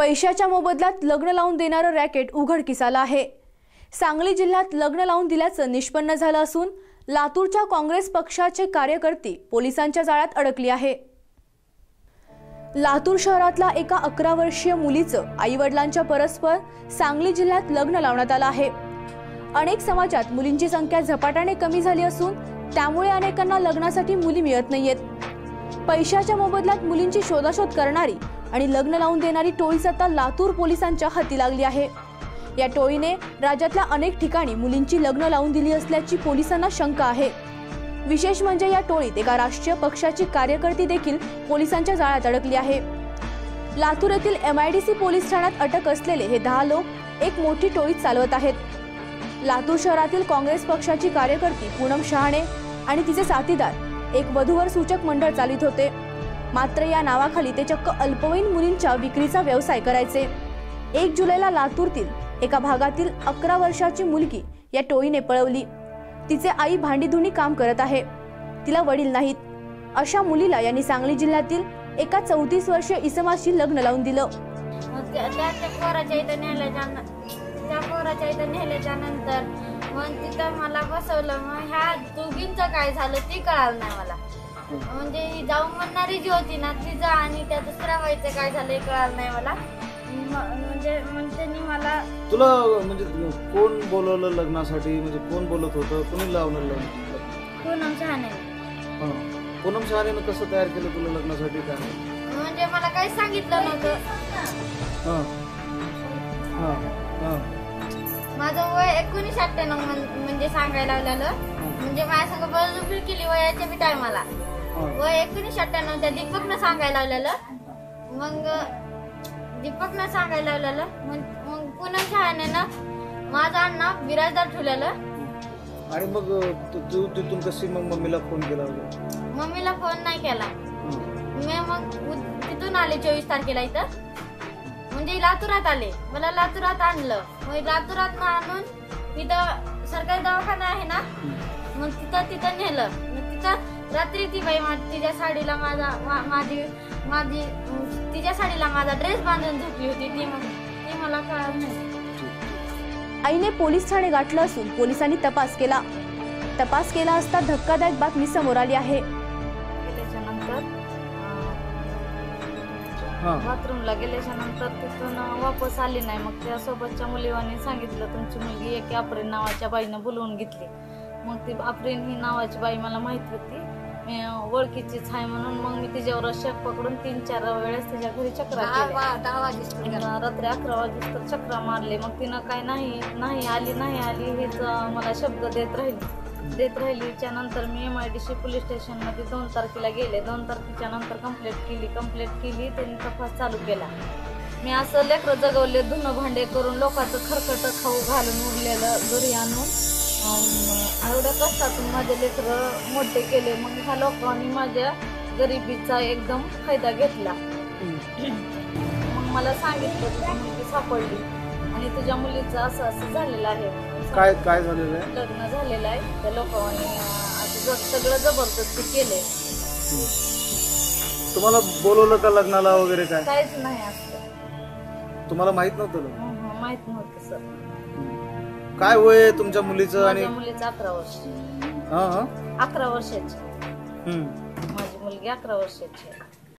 पैशाच्या मोबदल्यात लग्न लावून देणारं रॅकेट उघडकीस आलं आहे. सांगली जिल्ह्यात लग्न लावून दिल्याचं निष्पन्न झालं असून लातूरच्या काँग्रेस पक्षाचे कार्यकर्ते पोलिसांच्या जाळ्यात अडकली आहे. लातूर शहरातल्या एका अकरा वर्षीय मुलीचं आई वडिलांच्या परस्पर सांगली जिल्ह्यात लग्न लावण्यात आलं आहे. अनेक समाजात मुलींची संख्या झपाट्याने कमी झाली असून त्यामुळे अनेकांना लग्नासाठी मुली मिळत नाहीयेत. पैशाच्या मोबदल्यात मुलींची शोधाशोध करणारी आणि लग्न लावून देणारी टोळीच आता लातूर पोलिसांच्या हाती लागली आहे. या टोळीने राज्यातल्या अनेक ठिकाणी मुलींची लग्न लावून दिली असल्याची पोलिसांना शंका आहे. विशेष म्हणजे या टोळीत एका राष्ट्रीय पक्षाची कार्यकर्ती देखील पोलिसांच्या जाळ्यात अडकली आहे. लातूर येथील एमआयडीसी पोलीस ठाण्यात अटक असलेले हे दहा लोक एक मोठी टोळी चालवत आहेत. लातूर शहरातील काँग्रेस पक्षाची कार्यकर्ती पूनम शहाणे आणि तिचे साथीदार एक वधूवर सूचक मंडळ चालित होते. मात्र या नावाखाली ते चक्क अल्पवयीन मुलींच्या विक्रीचा व्यवसाय करायचे. एक जुलैला लातूरतील एका भागातील अकरा वर्षाची मुलगी या टोळीने पळवली. तिचे आई भांडीधुणी काम करत आहे. तिला वडील नाहीत. अशा मुलीला यांनी सांगली जिल्ह्यातील एका चौतीस वर्षीय इसमाशी लग्न लावून दिलं. मग त्या त्या मग तिथं मला बसवलं. मग ह्या दोघींचं काय झालं ते कळालं नाही मला. म्हणजे ही जाऊन म्हणणारी जी होती ना तिचं आणि त्या दुसऱ्या बाईचं काय झालं हे कळालं नाही मला. म- म्हणजे मग त्यांनी मला तुला म्हणजे कोण बोलवलं लग्नासाठी? म्हणजे कोण बोलत होतं? कोणी लावलं लग्न? पूनम शहाणे. हां. पूनम शहाणेनं कसं तयार केलं तुला लग्नासाठी? काय? म्हणजे मला काही सांगितलं नव्हतं. हां. हां. हां. माझं वय एकोणीस अठ्ठ्याण्णव म्हण- म्हणजे सांगायला लावलेलं म्हणजे माझ्या संग केली वयाच्या बी टायमाला. हां वय एकोणीस अठ्ठ्याण्णव त्या दीपकनं सांगायला लावलेलं. मग दीपकनं सांगायला लावलेलं. मग मग पूनम शहाण्यानं माझं अण्णा बिराजदार ठेवलेलं. आणि मग तू तू तिथून कशी मग मम्मीला फोन केला मम्मीला फोन नाही केला. मी मग उ- तिथून आले चोवीस तारखेला इथं. म्हणजे लातुरात आले. मला लातुरात आणलं. मग लातुरात आणून इथं सरकारी दवाखाना आहे ना? मग तिथं तिथं नेलं. तिथं रात्री ती बाई मा- तिच्या साडीला माझा मा- माझी माझी तिच्या साडीला माझा ड्रेस बांधून झोपली होती. ती मग ती मला कळत नाही. आईने पोलीस ठाणे गाठलं असून पोलिसांनी तपास केला. तपास केला असता धक्कादायक बातमी समोर आली आहे. हां. बाथरूमला गेल्याच्यानंतर तिथून वापस आली नाही. मग त्या सोबतच्या मुलीवानी सांगितलं तुमची मुलगी एक आफरीन नावाच्या बाईनं बोलवून घेतली. मग ती आफरीन ही नावाची बाई मला माहीत होती. मी ओळखीचीच आहे म्हणून मग मी तिच्यावर शेक पकडून तीन चार वेळेस तिच्या घरी चक्रा केल्या. रात्री अकरा वाजेस चक्रा मारले. मग तिनं काय नाही नाही आली नाही आली हेच मला शब्द देत राहिली. देत राहिलीच्या नंतर मी M I D C police स्टेशनमध्ये दोन तारखेला गेले. दोन तारखेच्या नंतर कंप्लेंट केली. कंप्लेंट केली त्यांनी तपास चालू केला. मी असं लेकरं जगवले धुणं भांडे करून लोकांचं खरकट खाऊ घालून उरलेलं घरी आणून अं, एवढ्या कष्टातून माझे लेकरं मोठे केले. मग ह्या लोकांनी माझ्या गरिबीचा एकदम फायदा घेतला. मग मला सांगितलं तुझी मुलगी सापडली. आणि तुझ्या मुलीचं असं असं झालेलं आहे. काय काय झालेलं आहे? लग्न झालेलं आहे. त्या लोकांनी असं सगळं जबरदस्ती केले तुम्हाला बोलवलं का लग्नाला वगैरे काय? काहीच नाही असं. तुम्हाला माहीत नव्हतं लग्न? हं, हं, माहीत नव्हतं सर. काय वय आहे तुमच्या मुलीचं आणि माझ्या मुलीचं अकरा वर्ष. हां हां. अकरा वर्षाची. हम्म. माझी मुलगी अकरा वर्षाची आहे.